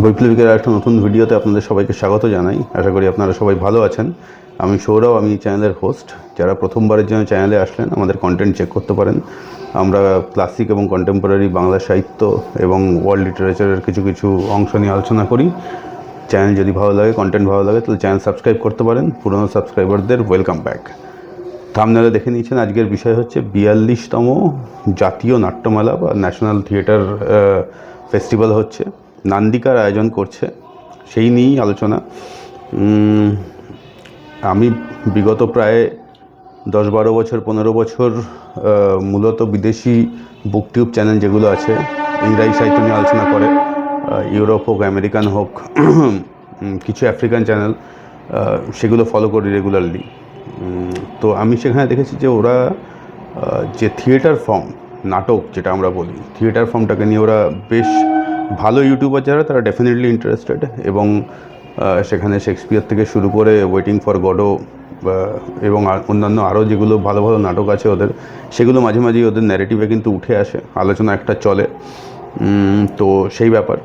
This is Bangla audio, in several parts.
বৈপ্লবিকের একটা নতুন ভিডিওতে আপনাদের সবাইকে স্বাগত জানাই। আশা করি আপনারা সবাই ভালো আছেন। আমি সৌরভ, আমি চ্যানেলের হোস্ট যারা প্রথমবারের জন্য চ্যানেলে আসলেন, আমাদের কন্টেন্ট চেক করতে পারেন। আমরা ক্লাসিক এবং কন্টেম্পোরারি বাংলা সাহিত্য এবং ওয়ার্ল্ড লিটারেচারের কিছু কিছু অংশ নিয়ে আলোচনা করি। চ্যানেল যদি ভালো লাগে কন্টেন্ট ভালো লাগে, তাহলে চ্যানেল সাবস্ক্রাইব করতে পারেন। পুরনো সাবস্ক্রাইবারদের ওয়েলকাম ব্যাক থামনেলে দেখে নিয়েছেন, আজকের বিষয় হচ্ছে বিয়াল্লিশতম জাতীয় নাট্যমেলা বা ন্যাশনাল থিয়েটার ফেস্টিভ্যাল হচ্ছে। নান্দিকার আয়োজন করছে, সেই নিয়েই আলোচনা। আমি বিগত প্রায় দশ বারো বছর, পনেরো বছর মূলত বিদেশি বুকটিউব চ্যানেল যেগুলো আছে, ইংরাজি সাহিত্য নিয়ে আলোচনা করে ইউরোপ হোক, আমেরিকান হোক কিছু আফ্রিকান চ্যানেল সেগুলো ফলো করি রেগুলারলি তো আমি সেখানে দেখেছি যে ওরা যে থিয়েটার ফর্ম নাটক যেটা আমরা বলি থিয়েটার ফর্মটাকে নিয়ে ওরা বেশ ভালো ইউটিউবার যারা, তারা ডেফিনেটলি ইন্টারেস্টেড এবং সেখানে শেক্সপিয়ার থেকে শুরু করে ওয়েটিং ফর গডো এবং অন্যান্য আরও যেগুলো ভালো ভালো নাটক আছে ওদের, সেগুলো মাঝে মাঝেই ওদের ন্যারেটিভে কিন্তু উঠে আসে, আলোচনা একটা চলে। তো সেই ব্যাপার।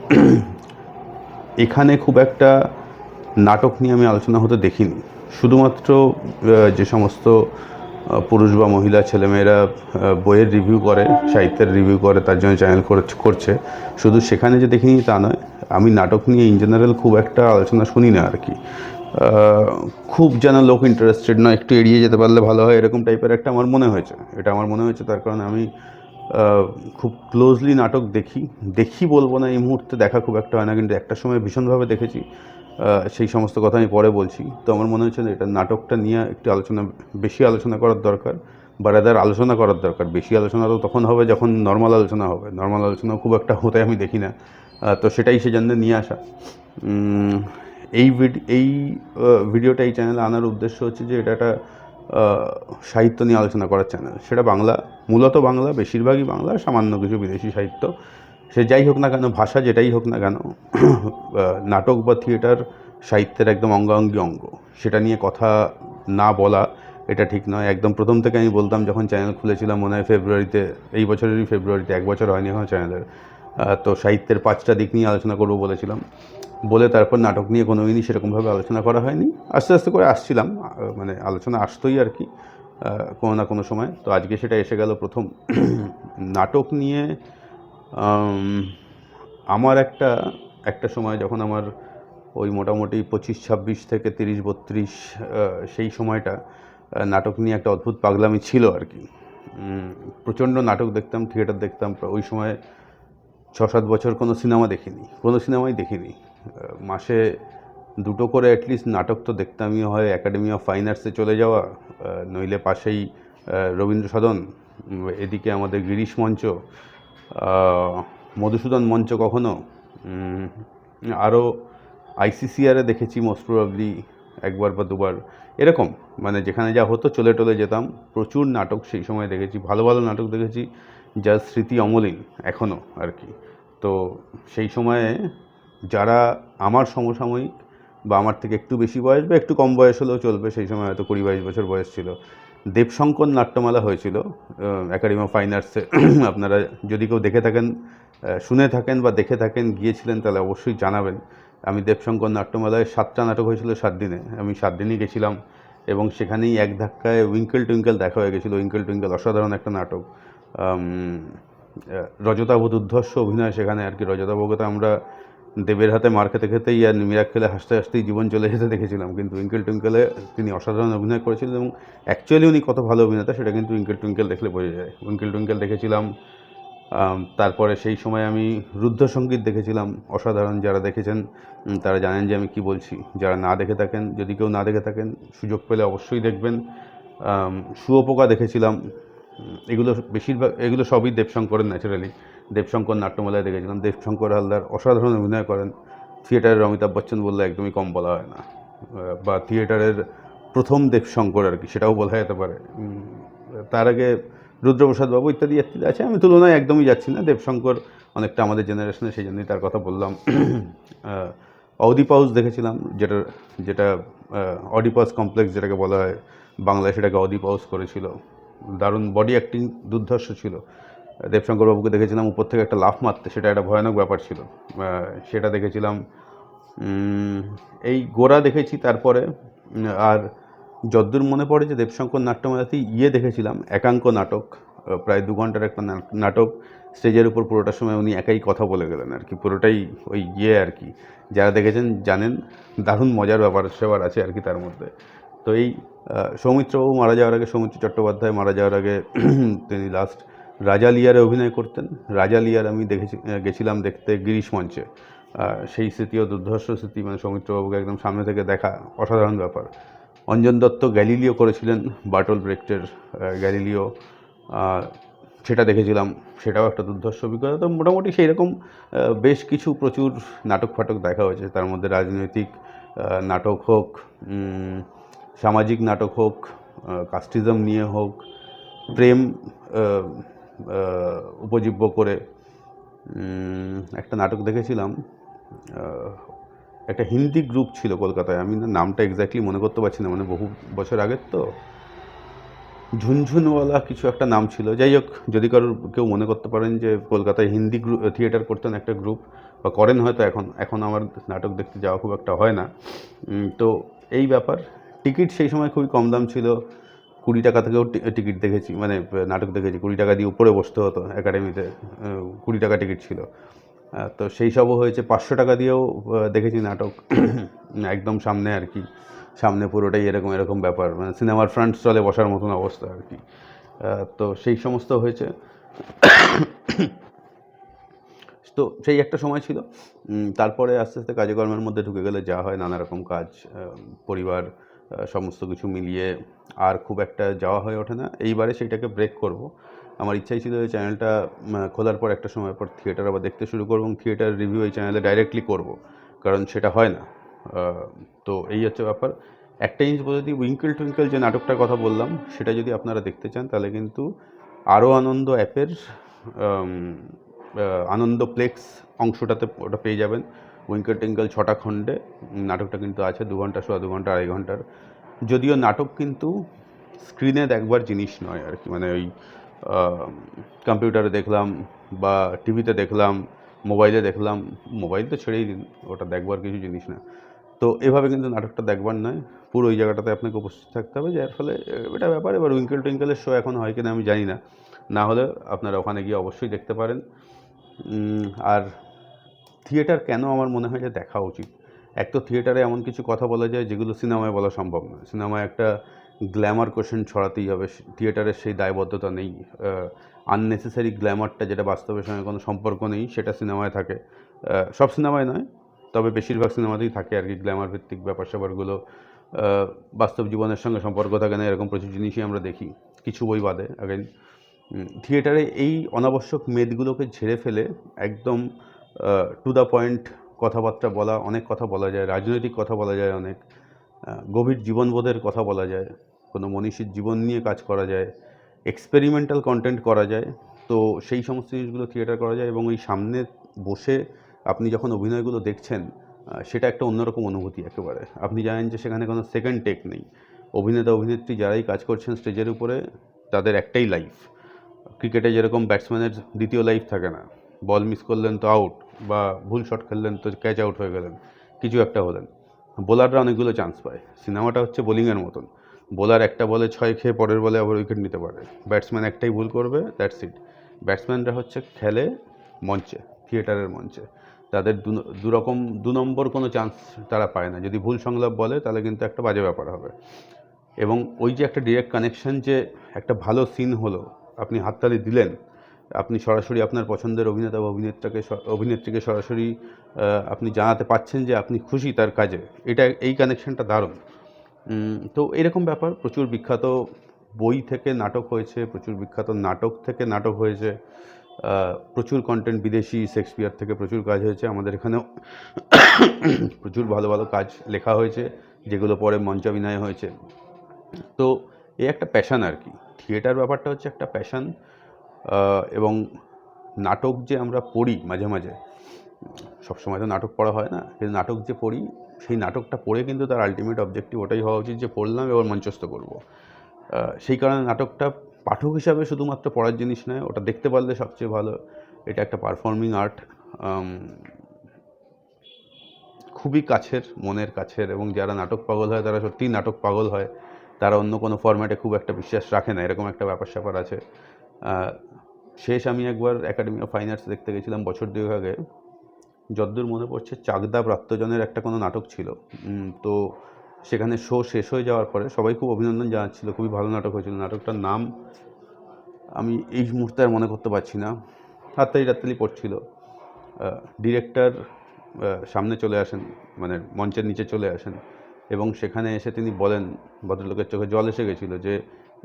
এখানে খুব একটা নাটক নিয়ে আমি আলোচনা হতে দেখিনি। শুধুমাত্র যে সমস্ত পুরুষ বা মহিলা ছেলেমেয়েরা বইয়ের রিভিউ করে, সাহিত্যের রিভিউ করে, তার জন্য চ্যানেল করছে শুধু সেখানে যে দেখিনি তা নয়, আমি নাটক নিয়ে ইন জেনারেল খুব একটা আলোচনা শুনি না আর কি খুব যেন লোক ইন্টারেস্টেড নয়, একটু এড়িয়ে যেতে পারলে ভালো হয়, এরকম টাইপের একটা আমার মনে হয়েছে। এটা আমার মনে হয়েছে, তার কারণে আমি খুব ক্লোজলি নাটক দেখি। দেখি বলব না এই মুহূর্তে, দেখা খুব একটা হয় না, কিন্তু একটা সময় ভীষণভাবে দেখেছি। সেই সমস্ত কথা আমি পরে বলছি। তো আমার মনে হচ্ছে এটা নাটকটা নিয়ে একটু আলোচনা, বেশি আলোচনা করার দরকার, বা রাদার আলোচনা করার দরকার। বেশি আলোচনা তো তখন হবে যখন নর্মাল আলোচনা হবে। নর্মাল আলোচনা খুব একটা হতে আমি দেখি না। তো সেটাই সেজন্য নিয়ে আসা। এই এই ভিডিওটা এই চ্যানেলে আনার উদ্দেশ্য হচ্ছে যে এটা একটা সাহিত্য নিয়ে আলোচনা করার চ্যানেল সেটা বাংলা, মূলত বাংলা, বেশিরভাগই বাংলা, সামান্য কিছু বিদেশি সাহিত্য। সে যাই হোক না কেন, ভাষা যেটাই হোক না কেন নাটক বা থিয়েটার সাহিত্যের একদম অঙ্গাঙ্গি অঙ্গ। সেটা নিয়ে কথা না বলা, এটা ঠিক নয়। একদম প্রথম থেকে আমি বলতাম, যখন চ্যানেল খুলেছিলাম, মনে হয় ফেব্রুয়ারিতে, এই বছরেরই ফেব্রুয়ারিতে, এক বছর হয়নি এখন চ্যানেলের। তো সাহিত্যের পাঁচটা দিক নিয়ে আলোচনা করব বলেছিলাম। বলে তারপর নাটক নিয়ে কোনো দিনই সেরকমভাবে আলোচনা করা হয়নি। আস্তে আস্তে করে আসছিলাম মানে আলোচনা আসতোই আর কি কোনো না কোনো সময়। তো আজকে সেটা এসে গেল প্রথম। নাটক নিয়ে আমার একটা একটা সময় যখন আমার ওই মোটামুটি পঁচিশ, ছাব্বিশ থেকে তিরিশ, বত্রিশ সেই সময়টা নাটক নিয়ে একটা অদ্ভুত পাগলামি ছিল আর কি। প্রচণ্ড নাটক দেখতাম, থিয়েটার দেখতাম ওই সময় ছ, সাত বছর কোনো সিনেমা দেখিনি, কোনো সিনেমাই দেখিনি। মাসে দুটো করে অ্যাটলিস্ট নাটক তো দেখতামই, হয় একাডেমি অফ ফাইন আর্টসে চলে যাওয়া নইলে পাশেই রবীন্দ্র সদন এদিকে আমাদের গিরিশ মঞ্চ মধুসূদন মঞ্চ কখনো? আরও আইসিসিআরে দেখেছি মোস্ট প্রবাবলি একবার বা দুবার। এরকম মানে যেখানে যা হতো চলে টলে যেতাম। প্রচুর নাটক সেই সময় দেখেছি, ভালো ভালো নাটক দেখেছি যার স্মৃতি অমলিন এখনও আর কি। তো সেই সময়ে যারা আমার সমসাময়িক বা আমার থেকে একটু বেশি বয়স বা একটু কম বয়স হলেও চলবে, সেই সময় হয়তো কুড়ি বাইশ বছর বয়স ছিল। দেবশঙ্কর নাট্যমালা হয়েছিল একাডেমি অফ ফাইন আর্টসে আপনারা যদি কেউ দেখে থাকেন শুনে থাকেন বা দেখে থাকেন গিয়েছিলেন তাহলে অবশ্যই জানাবেন। আমি দেবশঙ্কর নাট্যমালায় সাতটা নাটক হয়েছিল সাত দিনে। আমি সাত দিনই গেছিলাম এবং সেখানেই এক ধাক্কায় উইঙ্কেল টুইঙ্কেল দেখা হয়ে গেছিল। উইঙ্কেল টুইঙ্কেল অসাধারণ একটা নাটক। আহ, রজতাভ অভিনয় সেখানে আর কি। রজতাভকে আমরা দেবের হাতে মার খেতে খেতেই আর মিরাক খেলে হাসতে হাসতেই জীবন চলে যেতে দেখেছিলাম। কিন্তু উইঙ্কেল টুইঙ্কেলে তিনি অসাধারণ অভিনয় করেছিলেন এবং অ্যাকচুয়ালি উনি কত ভালো অভিনেতা সেটা কিন্তু উইঙ্কেল টুইঙ্কেল দেখলে বোঝা যায়। উইঙ্কেল টুইঙ্কেল দেখেছিলাম তারপরে সেই সময় আমি রুদ্ধ সংগীত দেখেছিলাম, অসাধারণ যারা দেখেছেন তারা জানেন যে আমি কি বলছি। যারা না দেখে থাকেন, যদি কেউ না দেখে থাকেন, সুযোগ পেলে অবশ্যই দেখবেন। শুয়োপোকা দেখেছিলাম এগুলো বেশিরভাগ, এগুলো সবই দেবশঙ্করের ন্যাচারালি দেবশঙ্কর নাট্যমেলায় দেখেছিলাম। দেবশঙ্কর হালদার অসাধারণ অভিনয় করেন। থিয়েটারের অমিতাভ বচ্চন বললে একদমই কম বলা হয় না। বা থিয়েটারের প্রথম দেবশঙ্কর আর কি, সেটাও বলা যেতে পারে। তার আগে রুদ্রপ্রসাদ বাবু ইত্যাদি ইত্যাদি আছে। আমি তুলনায় একদমই যাচ্ছি না। দেবশঙ্কর অনেকটা আমাদের জেনারেশনে সেই জন্যই তার কথা বললাম। অডিপাউস দেখেছিলাম, যেটা যেটা অডিপাস কমপ্লেক্স যেটাকে বলা হয়, বাংলায় সেটাকে অডিপাউস করেছিল। দারুণ বডি অ্যাক্টিং দুর্ধর্ষ ছিল। দেবশঙ্কর বাবুকে দেখেছিলাম, উপর থেকে একটা লাফ মারতে, সেটা একটা ভয়ানক ব্যাপার ছিল। সেটা দেখেছিলাম এই গোড়া দেখেছি, তারপরে আর যদ্দূর মনে পড়ে যে দেবশঙ্কর নাট্যমেলাতেই ইয়ে দেখেছিলাম, একাঙ্ক নাটক প্রায় দু ঘণ্টার একটা নাটক, স্টেজের উপর পুরোটার সময় উনি একাই কথা বলে গেলেন আর কি, পুরোটাই ওই ইয়ে আর কি। যারা দেখেছেন জানেন, দারুণ মজার ব্যাপার সেবার আছে আর কি তার মধ্যে। তো এই সৌমিত্রবাবু মারা যাওয়ার আগে, সৌমিত্র চট্টোপাধ্যায় মারা যাওয়ার আগে, তিনি লাস্ট রাজা লিয়ারে অভিনয় করতেন। রাজা লিয়ার আমি দেখেছি, গেছিলাম দেখতে গিরিশ মঞ্চে। সেই স্মৃতিও দুর্ধর্ষ স্মৃতি মানে সৌমিত্রবাবুকে একদম সামনে থেকে দেখা অসাধারণ ব্যাপার। অঞ্জন দত্ত গ্যালিলিও করেছিলেন, বার্টল ব্রেক্টের গ্যালিলিও। সেটা দেখেছিলাম, সেটাও একটা দুর্ধর্ষ অভিজ্ঞতা। তো মোটামুটি সেই রকম বেশ কিছু প্রচুর নাটক ফাটক দেখা হয়েছে। তার মধ্যে রাজনৈতিক নাটক হোক সামাজিক নাটক হোক কাস্টিজম নিয়ে হোক, প্রেম উপজীব্য করে একটা নাটক দেখেছিলাম একটা হিন্দি গ্রুপ ছিল কলকাতায়, আমি নামটা এক্স্যাক্টলি মনে করতে পারছি না মানে বহু বছর আগের তো, ঝুনঝুনওয়ালা কিছু একটা নাম ছিল। যাই হোক, যদি কারোর কেউ মনে করতে পারেন যে কলকাতায় হিন্দি গ্রুপ থিয়েটার করতেন একটা গ্রুপ, বা করেন হয়তো এখন এখন আমার নাটক দেখতে যাওয়া খুব একটা হয় না। তো এই ব্যাপার, টিকিট সেই সময় খুবই কম দাম ছিল কুড়ি টাকা থেকেও টিকিট দেখেছি মানে নাটক দেখেছি। কুড়ি টাকা দিয়ে উপরে বসতে হতো একাডেমিতে কুড়ি টাকা টিকিট ছিল। তো সেই সবও হয়েছে। পাঁচশো টাকা দিয়েও দেখেছি নাটক। একদম সামনে আর কি। সামনে পুরোটাই এরকম এরকম ব্যাপার। মানে সিনেমার ফ্রন্ট স্টলে বসার মতন অবস্থা আর কি। তো সেই সমস্ত হয়েছে। তো সেই একটা সময় ছিল। তারপরে আস্তে আস্তে কাজকর্মের মধ্যে ঢুকে গেলে যা হয় নানা রকম কাজ পরিবার সমস্ত কিছু মিলিয়ে আর খুব একটা যাওয়া হয়ে ওঠে না। এইবারে সেইটাকে ব্রেক করব। আমার ইচ্ছাই ছিল এই চ্যানেলটা খোলার পর একটা সময় পর থিয়েটার আবার দেখতে শুরু করব এবং থিয়েটার রিভিউ এই চ্যানেলে ডাইরেক্টলি করব, কারণ সেটা হয় না। তো এই হচ্ছে ব্যাপার। একটা জিনিস দিই উইঙ্কেল টুইঙ্কেল যে নাটকটার কথা বললাম, সেটা যদি আপনারা দেখতে চান, তাহলে কিন্তু আরও আনন্দ অ্যাপের আনন্দ প্লেক্স অংশটাতে ওটা পেয়ে যাবেন। উইঙ্কেল টিঙ্কেল ছটা খণ্ডে নাটকটা কিন্তু আছে, দু ঘণ্টা সোয়া, দু ঘণ্টা আড়াই ঘণ্টার যদিও নাটক কিন্তু স্ক্রিনে দেখবার জিনিস নয় আর কি মানে ওই কম্পিউটারে দেখলাম বা টিভিতে দেখলাম মোবাইলে দেখলাম মোবাইল তো ছেড়েই দিন, ওটা দেখবার কিছু জিনিস না। তো এভাবে কিন্তু নাটকটা দেখবার নয়, পুরো ওই জায়গাটাতে আপনাকে উপস্থিত থাকতে হবে, যার ফলে এটা ব্যাপার, এবার উইঙ্কেল টুইঙ্কেলের শো এখন হয় কিনা আমি জানি না। না হলে আপনারা ওখানে গিয়ে অবশ্যই দেখতে পারেন। আর থিয়েটার কেন আমার মনে হয় যে দেখা উচিত? এক তো থিয়েটারে এমন কিছু কথা বলা যায় যেগুলো সিনেমায় বলা সম্ভব নয়। সিনেমায় একটা গ্ল্যামার কোশ্চেন ছড়াতেই হবে থিয়েটারের সেই দায়বদ্ধতা নেই আননেসেসারি গ্ল্যামারটা যেটা বাস্তবের সঙ্গে কোনো সম্পর্ক নেই, সেটা সিনেমায় থাকে। সব সিনেমায় নয়, তবে বেশিরভাগ সিনেমাতেই থাকে আর কি গ্ল্যামার ভিত্তিক ব্যাপার স্যাপারগুলো বাস্তব জীবনের সঙ্গে সম্পর্ক থাকে না, এরকম প্রচুর জিনিসই আমরা দেখি, কিছু বই বাদে। আগেন থিয়েটারে এই অনাবশ্যক মেদগুলোকে ঝেড়ে ফেলে একদম টু দ্য পয়েন্ট কথাবার্তা বলা, অনেক কথা বলা যায়, রাজনৈতিক কথা বলা যায় অনেক গভীর জীবনবোধের কথা বলা যায়, কোনো মনীষীর জীবন নিয়ে কাজ করা যায় এক্সপেরিমেন্টাল কন্টেন্ট করা যায়, তো সেই সমস্ত জিনিসগুলো থিয়েটার করা যায় এবং ওই সামনে বসে আপনি যখন অভিনয়গুলো দেখছেন সেটা একটা অন্যরকম অনুভূতি একেবারে। আপনি জানেন যে সেখানে কোনো সেকেন্ড টেক নেই। অভিনেতা, অভিনেত্রী যারাই কাজ করছেন স্টেজের উপরে, তাদের একটাই লাইফ ক্রিকেটে যেরকম ব্যাটসম্যানের দ্বিতীয় লাইফ থাকে না বল মিস করলেন তো আউট বা ভুল শট খেললেন তো ক্যাচ আউট হয়ে গেলেন, কিছু একটা হলেন। বোলাররা অনেকগুলো চান্স পায়। সিনেমাটা হচ্ছে বোলিংয়ের মতন। বোলার একটা বলে ছয় খেয়ে পরের বলে আবার উইকেট নিতে পারে। ব্যাটসম্যান একটাই ভুল করবে দ্যাটস ইট ব্যাটসম্যানরা হচ্ছে খেলে মঞ্চে, থিয়েটারের মঞ্চে। তাদের দু দুরকম দু নম্বর কোনো চান্স তারা পায় না। যদি ভুল সংলাপ বলে, তাহলে কিন্তু একটা বাজে ব্যাপার হবে। এবং ওই যে একটা ডিরেক্ট কানেকশন যে একটা ভালো সিন হলো, আপনি হাততালি দিলেন আপনি সরাসরি আপনার পছন্দের অভিনেতা বা অভিনেত্রাকে অভিনেত্রীকে সরাসরি আপনি জানাতে পাচ্ছেন যে আপনি খুশি তার কাজে। এটা, এই কানেকশনটা দারুণ। তো এরকম ব্যাপার। প্রচুর বিখ্যাত বই থেকে নাটক হয়েছে, প্রচুর বিখ্যাত নাটক থেকে নাটক হয়েছে প্রচুর কন্টেন্ট বিদেশি শেক্সপিয়ার থেকে প্রচুর কাজ হয়েছে। আমাদের এখানেও প্রচুর ভালো ভালো কাজ লেখা হয়েছে, যেগুলো পরে মঞ্চাভিনয় হয়েছে। তো এ একটা প্যাশান আর কি। থিয়েটার ব্যাপারটা হচ্ছে একটা প্যাশান এবং নাটক যে আমরা পড়ি মাঝে মাঝে সবসময় তো নাটক পড়া হয় না, কিন্তু নাটক যে পড়ি, সেই নাটকটা পড়ে কিন্তু তার আলটিমেট অবজেক্টিভ ওটাই হওয়া উচিত যে পড়লাম এবার মঞ্চস্থ করব। সেই কারণে নাটকটা পাঠক হিসাবে শুধুমাত্র পড়ার জিনিস নয়, ওটা দেখতে পারলে সবচেয়ে ভালো। এটা একটা পারফর্মিং আর্ট খুবই কাছের, মনের কাছের এবং যারা নাটক পাগল হয়, তারা সত্যিই নাটক পাগল হয়। তারা অন্য কোনো ফর্ম্যাটে খুব একটা বিশ্বাস রাখে না, এরকম একটা ব্যাপার স্যাপার আছে। শেষ আমি একবার একাডেমি অফ ফাইন আর্টস দেখতে গেছিলাম বছর দুয়েক আগে। যদ্দূর মনে পড়ছে, চাকদা প্রাপ্তজনের একটা কোনো নাটক ছিল। তো সেখানে শো শেষ হয়ে যাওয়ার পরে সবাই খুব অভিনন্দন জানাচ্ছিল, খুবই ভালো নাটক হয়েছিল। নাটকটার নাম আমি এই মুহূর্তে আর মনে করতে পারছি না। হাততালি রাত্তালি পড়ছিল। ডিরেক্টর সামনে চলে আসেন মানে মঞ্চের নিচে চলে আসেন এবং সেখানে এসে তিনি বলেন, ভদ্রলোকের চোখে জল এসে গেছিল যে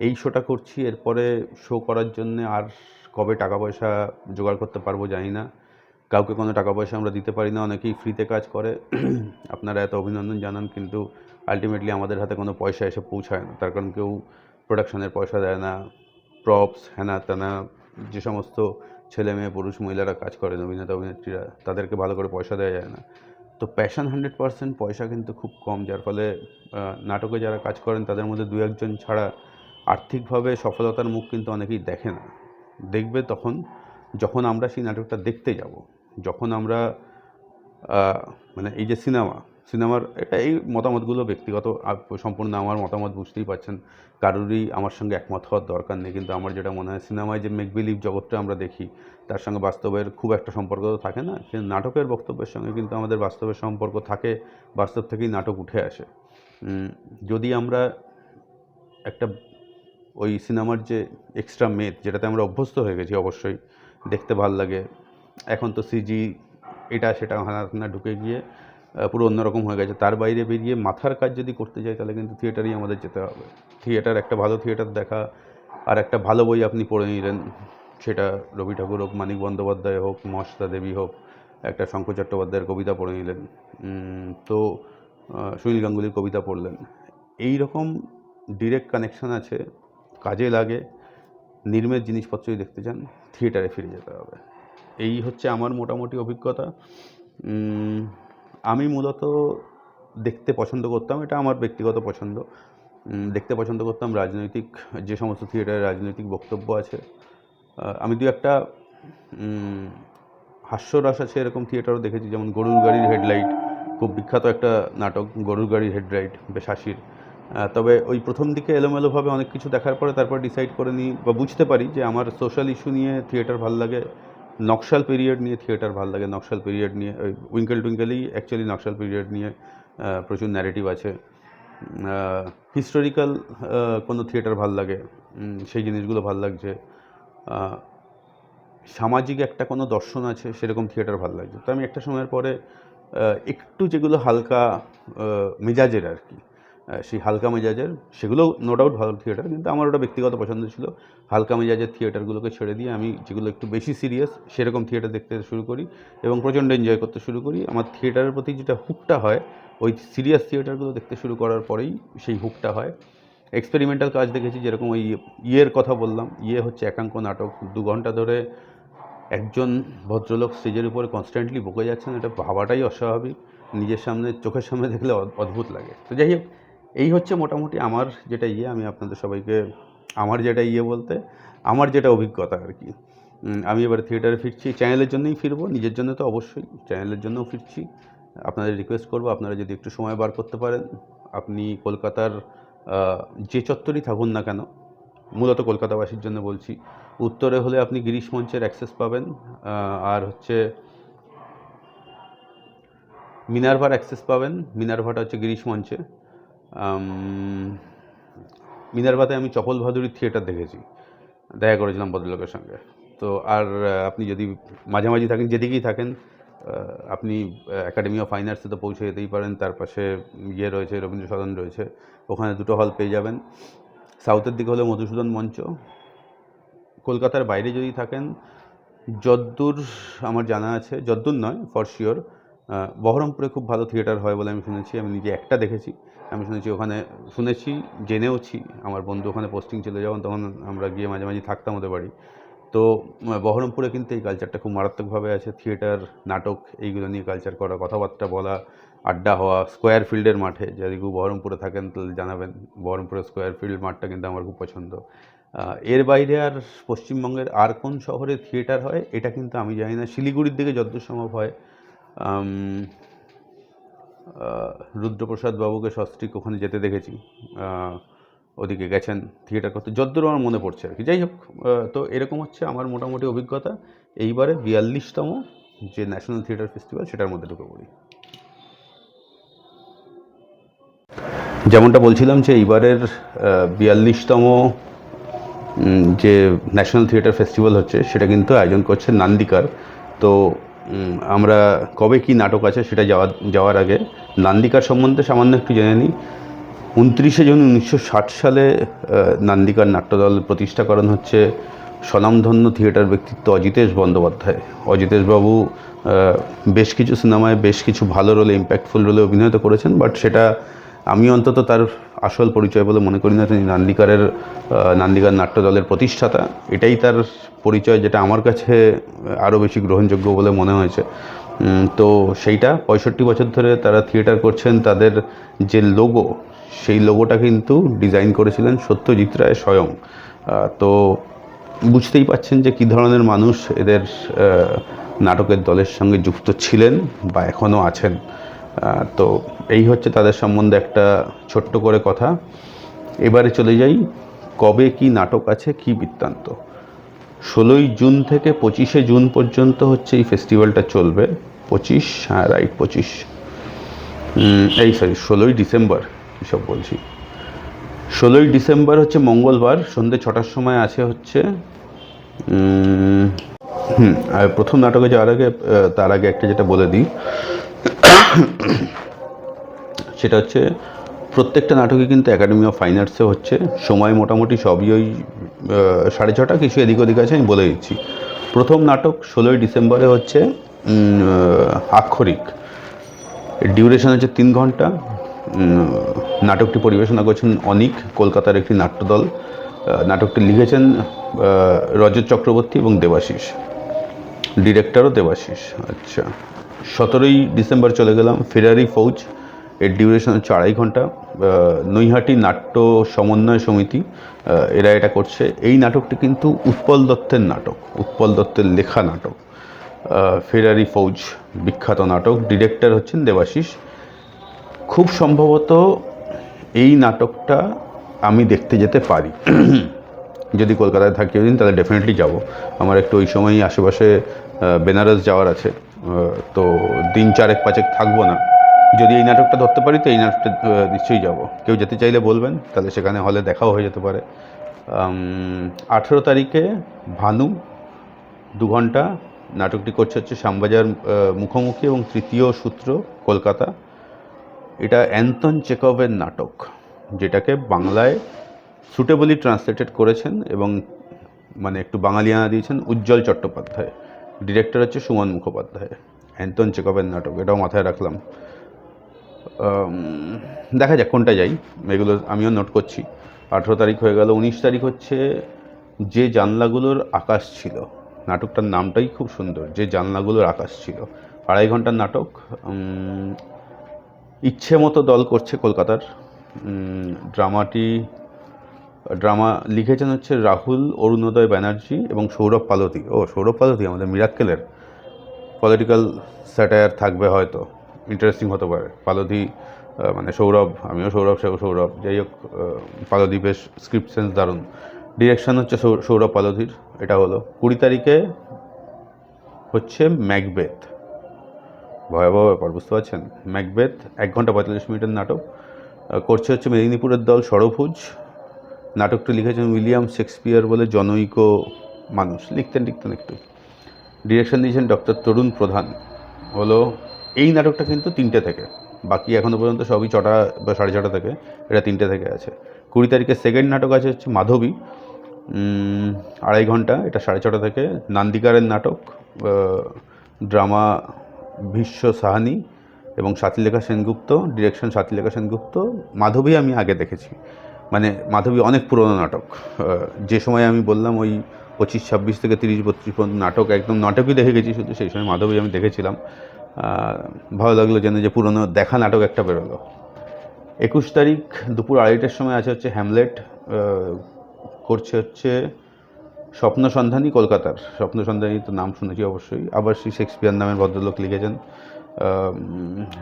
এই শোটা করছি, এরপরে শো করার জন্য আর কবে টাকা পয়সা জোগাড় করতে পারব জানি না। কাউকে কোনো টাকা পয়সা আমরা দিতে পারি না, অনেকেই ফ্রিতে কাজ করে। আপনারা এত অভিনন্দন জানান, কিন্তু আলটিমেটলি আমাদের হাতে কোনো পয়সা এসে পৌঁছায় না। তার কারণ কেউ প্রোডাকশনের পয়সা দেয় না প্রপস হ্যানা ত্যানা যে সমস্ত ছেলে মেয়ে, পুরুষ, মহিলারা কাজ করেন, অভিনেতা, অভিনেত্রীরা, তাদেরকে ভালো করে পয়সা দেওয়া যায় না। তো প্যাশন হান্ড্রেড পার্সেন্ট পয়সা কিন্তু খুব কম, যার ফলে নাটকে যারা কাজ করেন, তাদের মধ্যে দু একজন ছাড়া আর্থিকভাবে সফলতার মুখ কিন্তু অনেকেই দেখে না। দেখবে তখন যখন আমরা সেই নাটকটা দেখতে যাব, যখন আমরা মানে এই যে সিনেমা, সিনেমার এটা এই মতামতগুলো ব্যক্তিগত সম্পূর্ণ আমার মতামত বুঝতেই পারছেন। কারোরই আমার সঙ্গে একমত হওয়ার দরকার নেই। কিন্তু আমার যেটা মনে হয়, সিনেমায় যে মেক বিলিভ জগৎটা আমরা দেখি, তার সঙ্গে বাস্তবের খুব একটা সম্পর্ক তো থাকে না। কিন্তু নাটকের বক্তব্যের সঙ্গে কিন্তু আমাদের বাস্তবের সম্পর্ক থাকে, বাস্তব থেকেই নাটক উঠে আসে। যদি আমরা একটা ওই সিনেমার যে এক্সট্রা মেদ, যেটাতে আমরা অভ্যস্ত হয়ে গেছি অবশ্যই, দেখতে ভালো লাগে। এখন তো সিজি এটা সেটা হানা ঢুকে গিয়ে পুরো অন্যরকম হয়ে গেছে। তার বাইরে বেরিয়ে মাথার কাজ যদি করতে যাই, তাহলে কিন্তু থিয়েটারেই আমাদের যেতে হবে। থিয়েটার একটা ভালো থিয়েটার দেখা, আর একটা ভালো বই আপনি পড়ে নিলেন, সেটা রবি ঠাকুর হোক, মানিক বন্দ্যোপাধ্যায় হোক মস্তা দেবী হোক, একটা শঙ্কর চট্টোপাধ্যায়ের কবিতা পড়ে নিলেন। তো সুনীল গাঙ্গুলির কবিতা পড়লেন। এই রকম ডিরেক্ট কানেকশান আছে কাজে লাগে, নির্মের জিনিসপত্র যদি দেখতে চান, থিয়েটারে ফিরে যেতে হবে। এই হচ্ছে আমার মোটামুটি অভিজ্ঞতা। আমি মূলত দেখতে পছন্দ করতাম, এটা আমার ব্যক্তিগত পছন্দ। দেখতে পছন্দ করতাম রাজনৈতিক, যে সমস্ত থিয়েটারে রাজনৈতিক বক্তব্য আছে। আমি দু একটা হাস্যরস আছে এরকম থিয়েটারও দেখেছি, যেমন গরুর গাড়ির হেডলাইট, খুব বিখ্যাত একটা নাটক গরুর গাড়ির হেডলাইট, বেশ হাসির। তবে ওই প্রথম দিকে এলোমেলোভাবে অনেক কিছু দেখার পরে তারপর ডিসাইড করে নিই বা বুঝতে পারি যে আমার সোশ্যাল ইস্যু নিয়ে থিয়েটার ভালো লাগে, নকশাল পিরিয়ড নিয়ে থিয়েটার ভালো লাগে, নকশাল পিরিয়ড নিয়ে, ওই উইঙ্কেল টুইঙ্কেলই অ্যাকচুয়ালি নকশাল পিরিয়ড নিয়ে প্রচুর ন্যারেটিভ আছে। হিস্টোরিক্যাল কোনো থিয়েটার ভালো লাগে সেই জিনিসগুলো ভালো লাগছে। সামাজিক একটা কোনো দর্শন আছে, সেরকম থিয়েটার ভালো লাগছে। তো আমি একটা সময়ের পরে একটু যেগুলো হালকা মেজাজের আর কি। সেই হালকা মেজাজের, সেগুলো নো ডাউট ভালো থিয়েটার কিন্তু আমার ওটা ব্যক্তিগত পছন্দ ছিল। হালকা মেজাজের থিয়েটারগুলোকে ছেড়ে দিয়ে আমি যেগুলো একটু বেশি সিরিয়াস সেরকম থিয়েটার দেখতে শুরু করি এবং প্রচণ্ড এনজয় করতে শুরু করি। আমার থিয়েটারের প্রতি যেটা হুকটা হয়, ওই সিরিয়াস থিয়েটারগুলো দেখতে শুরু করার পরেই সেই হুকটা হয়। এক্সপেরিমেন্টাল কাজ দেখেছি, যেরকম ওই ইয়ের কথা বললাম। ইয়ে হচ্ছে একাঙ্ক নাটক। দু ঘণ্টা ধরে একজন ভদ্রলোক স্টেজের উপরে কনস্ট্যান্টলি বকে যাচ্ছেন, এটা ভাবাটাই অস্বাভাবিক। নিজের সামনে, চোখের সামনে দেখলে অদ্ভুত লাগে। তো যাই হোক এই হচ্ছে মোটামুটি আমার যেটা ইয়ে আমি আপনাদের সবাইকে, আমার যেটা ইয়ে বলতে, আমার যেটা অভিজ্ঞতা আর কি। আমি এবার থিয়েটারে ফিরছি চ্যানেলের জন্যই ফিরবো, নিজের জন্য তো অবশ্যই চ্যানেলের জন্যও ফিরছি। আপনাদের রিকোয়েস্ট করব, আপনারা যদি একটু সময় বার করতে পারেন, আপনি কলকাতার যে চত্বরই থাকুন না কেন, মূলত কলকাতাবাসীর জন্য বলছি, উত্তরে হলে আপনি গিরিশ মঞ্চের অ্যাক্সেস পাবেন আর হচ্ছে মিনারভার অ্যাক্সেস পাবেন, মিনারভাটা হচ্ছে গিরিশ মঞ্চে। আম, মিনারভাতে আমি চপল ভাদুরী থিয়েটার দেখেছি। দেখা করেছিলাম ভদ্রলোকের সঙ্গে। তো আর আপনি যদি মাঝামাঝি থাকেন যেদিকেই থাকেন আপনি একাডেমি অফ ফাইন আর্টসে তো পৌঁছে যেতেই পারেন। তার পাশে ইয়ে রয়েছে রবীন্দ্র সদন রয়েছে। ওখানে দুটো হল পেয়ে যাবেন। সাউথের দিকে হলো মধুসূদন মঞ্চ। কলকাতার বাইরে যদি থাকেন যদ্দূর আমার জানা আছে যদ্দূর নয় ফর শিওর বহরমপুরে খুব ভালো থিয়েটার হয় বলে আমি শুনেছি। আমি নিজে একটা দেখেছি। আমি শুনেছি ওখানে, শুনেছি, জেনেওছি। আমার বন্ধু ওখানে পোস্টিং চলে যাওয়ান তখন আমরা গিয়ে মাঝে মাঝে থাকতাম ওদের বাড়ি। তো বহরমপুরে কিন্তু এই কালচারটা খুব মারাত্মকভাবে আছে। থিয়েটার নাটক, এইগুলো নিয়ে কালচার করা, কথাবার্তা বলা, আড্ডা হওয়া স্কোয়ার ফিল্ডের মাঠে। যদি কেউ বহরমপুরে থাকেন, তাহলে জানাবেন। বহরমপুরের স্কোয়ার ফিল্ড মাঠটা কিন্তু আমার খুব পছন্দ। এর বাইরে আর পশ্চিমবঙ্গের আর কোন শহরে থিয়েটার হয়, এটা কিন্তু আমি জানি না। শিলিগুড়ির দিকে যতদূর সম্ভব হয় রুদ্রপ্রসাদ বাবুকে সস্ত্রিক ওখানে যেতে দেখেছি। ওদিকে গেছেন থিয়েটার করতে। যদ্দূর আমার মনে পড়ছে আর কি। যাই হোক তো এরকম হচ্ছে আমার মোটামুটি অভিজ্ঞতা। এইবারে বিয়াল্লিশতম যে ন্যাশনাল থিয়েটার ফেস্টিভ্যাল সেটার মধ্যে ঢুকে পড়ি। যেমনটা বলছিলাম যে এইবারের বিয়াল্লিশতম যে ন্যাশনাল থিয়েটার ফেস্টিভ্যাল হচ্ছে, সেটা কিন্তু আয়োজন করছে নান্দিকার। তো আমরা কবে কি নাটক আছে সেটা যাওয়ার যাওয়ার আগে নান্দিকার সম্বন্ধে সামান্য একটু জেনে নিই। উনত্রিশে জুন উনিশশো ষাট সালে নান্দিকার নাট্যদল প্রতিষ্ঠাকরণ হচ্ছে স্বনামধন্য থিয়েটার ব্যক্তিত্ব অজিতেশ বন্দ্যোপাধ্যায়। অজিতেশবাবু বেশ কিছু সিনেমায় বেশ কিছু ভালো রোলে ইম্প্যাক্টফুল রোলে অভিনয় করেছেন বাট সেটা আমি অন্তত তার আসল পরিচয় বলে মনে করি না, তিনি নান্দিকারের নান্দিকার নাট্যদলের প্রতিষ্ঠাতা। এটাই তার পরিচয় যেটা আমার কাছে আরও বেশি গ্রহণযোগ্য বলে মনে হয়েছে। তো সেইটা পঁয়ষট্টি বছর ধরে তারা থিয়েটার করছেন, তাদের যে লোগো, সেই লোগোটা কিন্তু ডিজাইন করেছিলেন সত্যজিৎ রায় স্বয়ং। তো বুঝতেই পাচ্ছেন যে কী ধরনের মানুষ এদের নাটকের দলের সঙ্গে যুক্ত ছিলেন বা এখনও আছেন। তো এই হচ্ছে তাদের সম্বন্ধে একটা ছোট্ট করে কথা। এবারে চলে যাই, কবে কি নাটক আছে, কি বৃত্তান্ত? ষোলোই জুন থেকে পঁচিশে জুন পর্যন্ত হচ্ছে এই ফেস্টিভ্যালটা চলবে, পঁচিশ হ্যাঁ রাইট পঁচিশ। এই সরি ষোলোই ডিসেম্বর, এসব বলছি। ষোলোই ডিসেম্বর হচ্ছে মঙ্গলবার সন্ধ্যে ছটার সময় আছে হচ্ছে হুম, আর প্রথম নাটকে যাওয়ার আগে তার আগে একটা যেটা বলে দিই। সেটা হচ্ছে প্রত্যেকটা নাটকে কিন্তু একাডেমি অফ ফাইন আর্টসে হচ্ছে। সময় মোটামুটি সবই ওই সাড়ে ছটা কিছু এদিক ওদিক আছে, আমি বলে দিচ্ছি। প্রথম নাটক ষোলোই ডিসেম্বরে হচ্ছে আক্ষরিক। ডিউরেশন হচ্ছে তিন ঘণ্টা। নাটকটি পরিবেশনা করছেন অনিক, কলকাতার একটি নাট্যদল। নাটকটি লিখেছেন রজত চক্রবর্তী এবং দেবাশিস। ডিরেক্টরও দেবাশিস। আচ্ছা। সতেরোই ডিসেম্বর চলে গেলাম ফেরারি ফৌজ। এর ডিউরেশন হচ্ছে আড়াই ঘণ্টা। নৈহাটি নাট্য সমন্বয় সমিতি এরা এটা করছে। এই নাটকটি কিন্তু উৎপল দত্তের নাটক, উৎপল দত্তের লেখা নাটক। ফেরারি ফৌজ, বিখ্যাত নাটক। ডিরেক্টর হচ্ছেন দেবাশিস। খুব সম্ভবত এই নাটকটা আমি দেখতে যেতে পারি। যদি কলকাতায় থাকি ওই দিন, তাহলে ডেফিনেটলি যাব। আমার একটু ওই সময়ই আশেপাশে বেনারস যাওয়ার আছে। তো দিন চারেক পাঁচেক থাকব না। যদি এই নাটকটা ধরতে পারি তো এই নাটকটা নিশ্চয়ই যাব। কেউ যেতে চাইলে বলবেন, তাহলে সেখানে হলে দেখাও হয়ে যেতে পারে। আঠেরো তারিখে ভানু দু ঘণ্টা নাটকটি করছে হচ্ছে শ্যামবাজার মুখোমুখি এবং তৃতীয় সূত্র, কলকাতা। এটা অ্যান্টন চেকভের নাটক, যেটাকে বাংলায় সুটেবলি ট্রান্সলেটেড করেছেন এবং মানে একটু বাঙালিয়ানা দিয়েছেন উজ্জ্বল চট্টোপাধ্যায়। ডিরেক্টর হচ্ছে সুমন মুখোপাধ্যায়, অ্যান্টন চেকপের নাটক, এটাও মাথায় রাখলাম। দেখা যাক কোনটা যাই, এগুলো আমিও নোট করছি। আঠেরো তারিখ হয়ে গেল, উনিশ তারিখ হচ্ছে যে জানলাগুলোর আকাশ ছিল, নাটকটার নামটাই খুব সুন্দর, যে জানলাগুলোর আকাশ ছিল। আড়াই ঘণ্টার নাটক ইচ্ছে মতো দল করছে কলকাতার ড্রামাটি ড্রামা লিখেছেন হচ্ছে রাহুল অরুণোদয় ব্যানার্জি এবং সৌরভ পালতি। ও সৌরভ পালতি আমাদের মিরাক্কেলের পলিটিক্যাল স্যাটায়ার থাকবে হয়তো। ইন্টারেস্টিং হতে পারে। পালদি মানে সৌরভ আমিও সৌরভ সেও সৌরভ। যাই হোক আহ, বেশ স্ক্রিপ্ট সেন্স দারুণ। ডিরেকশন হচ্ছে সৌরভ পালধির এটা হলো। কুড়ি তারিখে হচ্ছে ম্যাকবেথ। ভয়াবহ ব্যাপার বুঝতে পারছেন? ম্যাকবেথ এক ঘণ্টা পঁয়তাল্লিশ মিনিটের নাটক। করছে হচ্ছে মেদিনীপুরের দল সরভুজ। নাটকটি লিখেছেন উইলিয়াম শেক্সপিয়ার বলে জনৈক মানুষ। লিখতেন লিখতেন একটু। ডিরেকশন দিয়েছেন ডক্টর তরুণ প্রধান। হলো, এই নাটকটা কিন্তু তিনটে থেকে। বাকি এখনও পর্যন্ত সবই ছটা বা সাড়ে ছটা থেকে। এটা তিনটে থেকে আছে। কুড়ি তারিখে সেকেন্ড নাটক আছে হচ্ছে মাধবী। আড়াই ঘণ্টা, এটা সাড়ে ছটা থেকে। নান্দিকারের নাটক ড্রামা ভীষ্ম সাহানি এবং সাথীলেখা সেনগুপ্ত। ডিরেকশন সাথীলেখা সেনগুপ্ত। মাধবী আমি আগে দেখেছি। মানে মাধবী অনেক পুরনো নাটক। যে সময় আমি বললাম ওই পঁচিশ, ছাব্বিশ থেকে তিরিশ, বত্রিশ পর্যন্ত নাটক একদম নাটকই দেখে গেছি শুধু, সেই সময় মাধবী আমি দেখেছিলাম। ভালো লাগল জেনে যে পুরনো দেখা নাটক একটা বেরোলো। একুশ তারিখ দুপুর আড়াইটার সময় আছে হচ্ছে হ্যামলেট করছে হচ্ছে স্বপ্ন সন্ধানী কলকাতার। স্বপ্ন সন্ধানী তো নাম শুনেছি অবশ্যই। আবার শ্রী শেক্সপিয়ার নামের ভদ্রলোক লিখেছেন।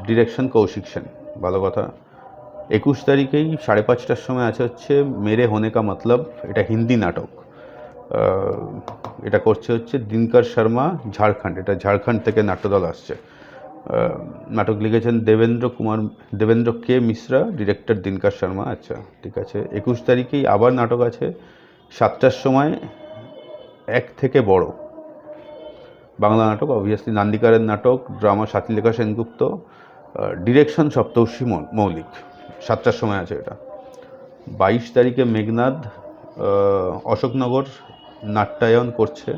ডিরেকশন কৌশিক সেন, ভালো কথা। একুশ তারিখেই সাড়ে পাঁচটার সময় আছে হচ্ছে মেরে হোনে কা মতলব, এটা হিন্দি নাটক। এটা করছে হচ্ছে দিনকর শর্মা, ঝাড়খণ্ড, এটা ঝাড়খণ্ড থেকে নাট্যদল আসছে। নাটক লিখেছেন দেবেন্দ্র কুমার, দেবেন্দ্র কে মিশ্রা, ডিরেক্টর দিনকর শর্মা। আচ্ছা ঠিক আছে, একুশ তারিখেই আবার নাটক আছে, সাতটার সময় এক থেকে বড়। বাংলা নাটক অবভিয়াসলি নান্দিকারের নাটক, ড্রামা সাথীলেখা সেনগুপ্ত ডিরেকশন সপ্তর্ষি মৌলিক। সাতটার সময় আছে এটা। বাইশ তারিখে মেঘনাদ অশোকনগর নাট্যায়ন করছে।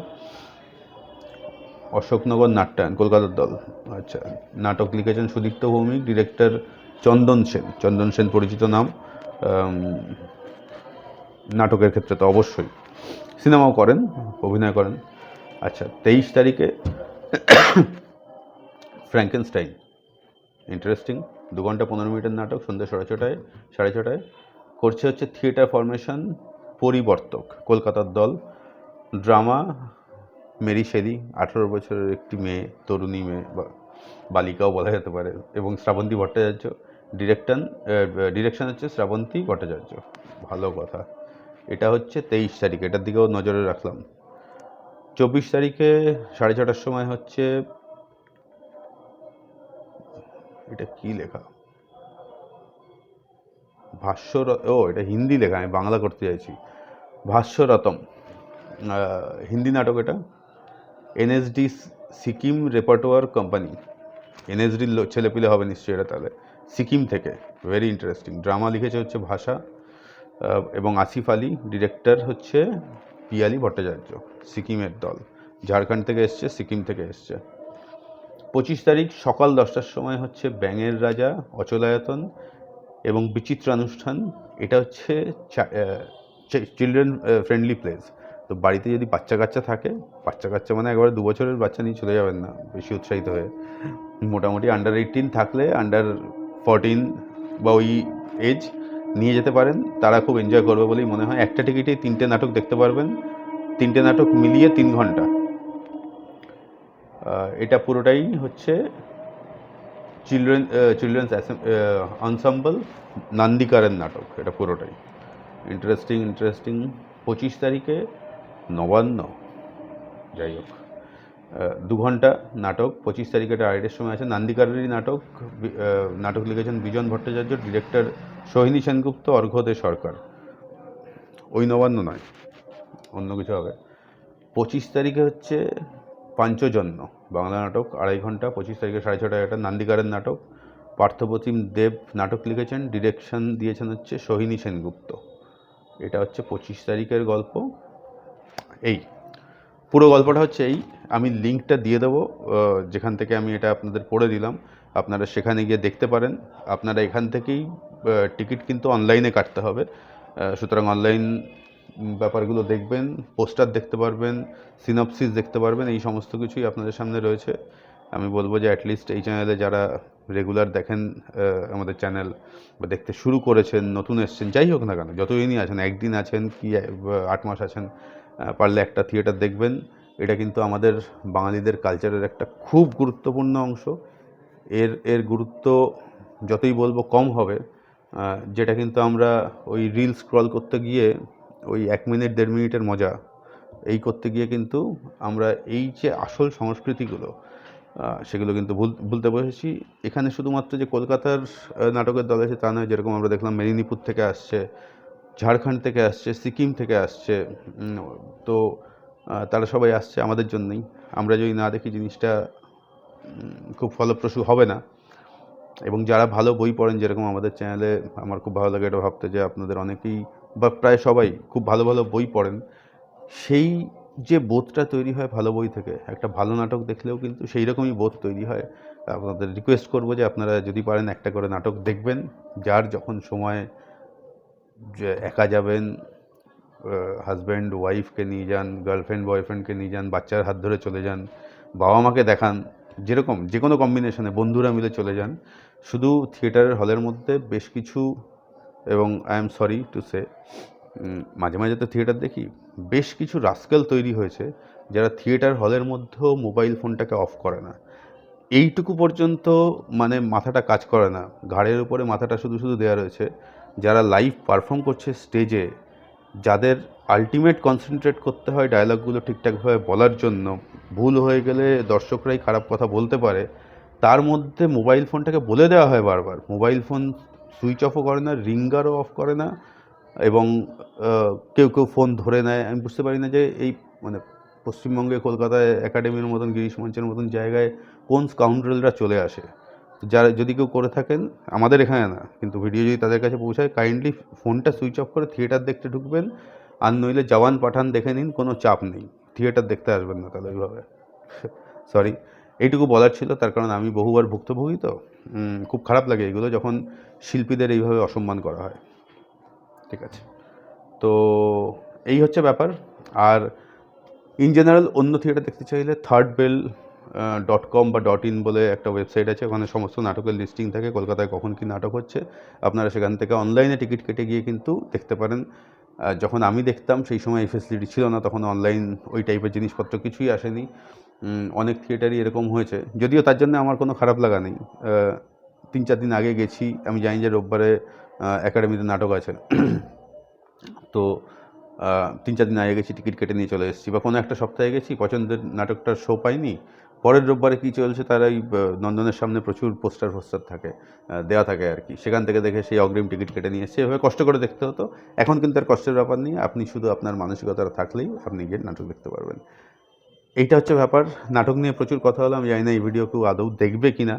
অশোকনগর নাট্যায়ন, কলকাতার দল। আচ্ছা নাটক লিখেছেন সুদীপ্ত ভৌমিক, ডিরেক্টর চন্দন সেন। চন্দন সেন পরিচিত নাম। নাটকের ক্ষেত্রে তো অবশ্যই। সিনেমাও করেন, অভিনয় করেন। আচ্ছা তেইশ তারিখে ফ্র্যাঙ্কেনস্টাইন। ইন্টারেস্টিং। দু ঘণ্টা পনেরো মিনিটের নাটক, সন্ধ্যা সাড়ে ছটায় সাড়ে ছটায়। করছে হচ্ছে থিয়েটার ফরমেশন পরিবর্তক, কলকাতার দল। ড্রামা মেরি শেলি আঠেরো বছরের একটি মেয়ে, তরুণী মেয়ে, বা বালিকাও বলা যেতে পারে, এবং শ্রাবন্তী ভট্টাচার্য। ডিরেক্টন ডিরেকশন হচ্ছে শ্রাবন্তী ভট্টাচার্য। ভালো কথা। এটা হচ্ছে তেইশ তারিখ, এটার দিকেও নজরে রাখলাম। চব্বিশ তারিখে সাড়ে ছটার সময় হচ্ছে এটা কি লেখা? ভাষ্য ও, এটা হিন্দি লেখা, আমি বাংলা করতে চাইছি। ভাষ্যরতম হিন্দি নাটক এটা। NSD Sikkim repertory company. এনএসডির ছেলেপিলে হবে নিশ্চয়ই এটা তাহলে। সিকিম থেকে ভেরি ইন্টারেস্টিং ড্রামা লিখেছে হচ্ছে ভাষা এবং আসিফ আলী, ডিরেক্টর হচ্ছে পিয়ালি ভট্টাচার্য, সিকিমের দল। ঝাড়খণ্ড থেকে এসছে, সিকিম থেকে এসছে। পঁচিশ তারিখ সকাল দশটার সময় হচ্ছে ব্যাঙের রাজা, অচলায়তন এবং বিচিত্র অনুষ্ঠান। এটা হচ্ছে চিলড্রেন ফ্রেন্ডলি প্লেস তো বাড়িতে যদি বাচ্চা কাচ্চা থাকে, বাচ্চা কাচ্চা মানে একবারে দু বছরের বাচ্চা নিয়ে চলে যাবেন না, বেশি উৎসাহিত হয়ে। মোটামুটি আন্ডার এইটিন থাকলে আন্ডার ফোরটিন বা ওই এজ নিয়ে যেতে পারেন। তারা খুব এনজয় করবে বলেই মনে হয়। একটা টিকিটেই তিনটে নাটক দেখতে পারবেন। তিনটে নাটক মিলিয়ে তিন ঘণ্টা। এটা পুরোটাই হচ্ছে চিলড্রেন চিলড্রেন্স আনসাম্বল নান্দিকারের নাটক, এটা পুরোটাই। ইন্টারেস্টিং ইন্টারেস্টিং পঁচিশ তারিখে নবান্ন। যাই হোক দু ঘণ্টা নাটক, পঁচিশ তারিখে এটা আড়াইটের সময় আছে। নান্দিকারেরই নাটক নাটক লিখেছেন বিজন ভট্টাচার্য ডিরেক্টর সোহিনী সেনগুপ্ত, অর্ঘদে সরকার। ওই নবান্ন নয়, অন্য কিছু হবে। পঁচিশ তারিখে হচ্ছে পাঞ্চজন্য, বাংলা নাটক, আড়াই ঘণ্টা, পঁচিশ তারিখে সাড়ে ছটায় একটা নান্দিকারের নাটক। পার্থপ্রতিম দেব নাটক লিখেছেন, ডিরেকশন দিয়েছেন হচ্ছে সোহিনী সেনগুপ্ত। এটা হচ্ছে পঁচিশ তারিখের গল্প। এই, পুরো গল্পটা হচ্ছে এই, আমি লিঙ্কটা দিয়ে দেবো যেখান থেকে আমি এটা আপনাদের পড়ে দিলাম। আপনারা সেখানে গিয়ে দেখতে পারেন। আপনারা এখান থেকেই টিকিট কিন্তু অনলাইনে কাটতে হবে। সুতরাং অনলাইন ব্যাপারগুলো দেখবেন, পোস্টার দেখতে পারবেন, সিনপসিস দেখতে পারবেন, এই সমস্ত কিছুই আপনাদের সামনে রয়েছে। আমি বলব যে অ্যাটলিস্ট এই চ্যানেলে যারা রেগুলার দেখেন আমাদের চ্যানেল বা দেখতে শুরু করেছেন, নতুন এসছেন, যাই হোক না কেন যতদিনই আছেন, একদিন আছেন কি আট মাস আছেন পারলে একটা থিয়েটার দেখবেন। এটা কিন্তু আমাদের বাঙালিদের কালচারের একটা খুব গুরুত্বপূর্ণ অংশ। এর এর গুরুত্ব যতই বলব কম হবে যেটা কিন্তু আমরা ওই রিল স্ক্রল করতে গিয়ে ওই এক মিনিট, দেড় মিনিটের মজা। এই করতে গিয়ে কিন্তু আমরা এই যে আসল সংস্কৃতিগুলো সেগুলো কিন্তু ভুল, ভুলতে বসেছি। এখানে শুধুমাত্র যে কলকাতার নাটকের দল আছে তা নয়, যেরকম আমরা দেখলাম মেদিনীপুর থেকে আসছে, ঝাড়খণ্ড থেকে আসছে, সিকিম থেকে আসছে তো তারা সবাই আসছে আমাদের জন্যই। আমরা যদি না দেখি জিনিসটা খুব ফলপ্রসূ হবে না। এবং যারা ভালো বই পড়েন, যেরকম আমাদের চ্যানেলে আমার খুব ভালো লাগে এটা ভাবতে যে আপনাদের অনেকেই বা প্রায় সবাই খুব ভালো ভালো বই পড়েন, সেই যে বোধটা তৈরি হয় ভালো বই থেকে, একটা ভালো নাটক দেখলেও কিন্তু সেই রকমই বোধ তৈরি হয়। আপনাদের রিকোয়েস্ট করব যে আপনারা যদি পারেন একটা করে নাটক দেখবেন, যার যখন সময় একা যাবেন হাজব্যান্ড ওয়াইফকে নিয়ে যান গার্লফ্রেন্ড বয়ফ্রেন্ডকে নিয়ে যান, বাচ্চার হাত ধরে চলে যান, বাবা মাকে দেখান, যেরকম যে কোনো কম্বিনেশনে বন্ধুরা মিলে চলে যান, শুধু থিয়েটারের হলের মধ্যে বেশ কিছু এবং I am sorry to say মাঝে মাঝে তো থিয়েটার দেখি, বেশ কিছু রাস্কেল তৈরি হয়েছে যারা থিয়েটার হলের মধ্যেও মোবাইল ফোনটাকে অফ করে না। এইটুকু পর্যন্ত মানে মাথাটা কাজ করে না। ঘাড়ের উপরে মাথাটা শুধু শুধু দেওয়া রয়েছে। যারা লাইভ পারফর্ম করছে স্টেজে যাদের আলটিমেট কনসেন্ট্রেট করতে হয় ডায়লগগুলো ঠিকঠাকভাবে বলার জন্য, ভুল হয়ে গেলে দর্শকরাই খারাপ কথা বলতে পারে, তার মধ্যে মোবাইল ফোনটাকে বলে দেওয়া হয় বারবার। মোবাইল ফোন সুইচ অফও করে না, রিঙ্গারও অফ করে না এবং কেউ কেউ ফোন ধরে নেয়। আমি বুঝতে পারি না যে এই মানে পশ্চিমবঙ্গে, কলকাতায় একাডেমির মতন গিরিশ মঞ্চের মতন জায়গায় কোন স্কাউন্ড্রেলরা চলে আসে। যারা, যদি কেউ করে থাকেন, আমাদের এখানে না, কিন্তু ভিডিও যদি তাদের কাছে পৌঁছায় কাইন্ডলি ফোনটা সুইচ অফ করে থিয়েটার দেখতে ঢুকবেন আর নইলে জওয়ান পাঠান দেখে নিন, কোনো চাপ নেই। থিয়েটার দেখতে আসবেন না তাহলে ওইভাবে। সরি এইটুকু বলার ছিল, তার কারণ আমি বহুবার ভুক্তভোগী তো। খুব খারাপ লাগে এগুলো যখন শিল্পীদের এইভাবে অসম্মান করা হয়। ঠিক আছে। তো এই হচ্ছে ব্যাপার। আর ইন জেনারেল অন্য থিয়েটার দেখতে চাইলে থার্ড বেল ডট কম বা ডট ইন বলে একটা ওয়েবসাইট আছে, ওখানে সমস্ত নাটকের লিস্টিং থাকে, কলকাতায় কখন কী নাটক হচ্ছে। আপনারা সেখান থেকে অনলাইনে টিকিট কেটে গিয়ে কিন্তু দেখতে পারেন। যখন আমি দেখতাম সেই সময় এই ফেসিলিটি ছিল না, তখন অনলাইন ওই টাইপের জিনিসপত্র কিছুই আসেনি। অনেক থিয়েটারই এরকম হয়েছে। যদিও তার জন্য আমার কোনো খারাপ লাগা নেই। তিন চার দিন আগে গেছি। আমি জানি যে রোববারে একাডেমিতে নাটক আছে। তো তিন চার দিন আগে গেছি, টিকিট কেটে নিয়ে চলে এসেছি। বা কোনো একটা সপ্তাহে গেছি, পছন্দের নাটকটার শো পাইনি। পরের রোববারে কী চলছে তার এই নন্দনের সামনে প্রচুর পোস্টার ফোস্টার থাকে দেওয়া থাকে আর কি। সেখান থেকে দেখে সেই অগ্রিম টিকিট কেটে নিয়ে এসেছি। এভাবে কষ্ট করে দেখতে হতো। এখন কিন্তু আর কষ্টের ব্যাপার নেই। আপনি শুধু আপনার মানসিকতা থাকলেই আপনি গিয়ে নাটক দেখতে পারবেন। এইটা হচ্ছে ব্যাপার। নাটক নিয়ে প্রচুর কথা হলো, আমি জানি না এই ভিডিও কেউ আদৌ দেখবে কি না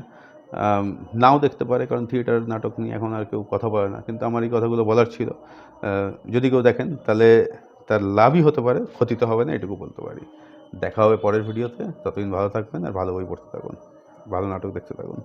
নাও দেখতে পারে, কারণ থিয়েটার নাটক নিয়ে এখন আর কেউ কথা বলে না, কিন্তু আমার এই কথাগুলো বলার ছিল। যদি কেউ দেখেন, তাহলে তার লাভই হতে পারে, ক্ষতি তো হবে না, এটুকু বলতে পারি। দেখা হবে পরের ভিডিওতে, ততদিন ভালো থাকবেন আর ভালো বই পড়তে থাকুন। ভালো নাটক দেখতে থাকুন।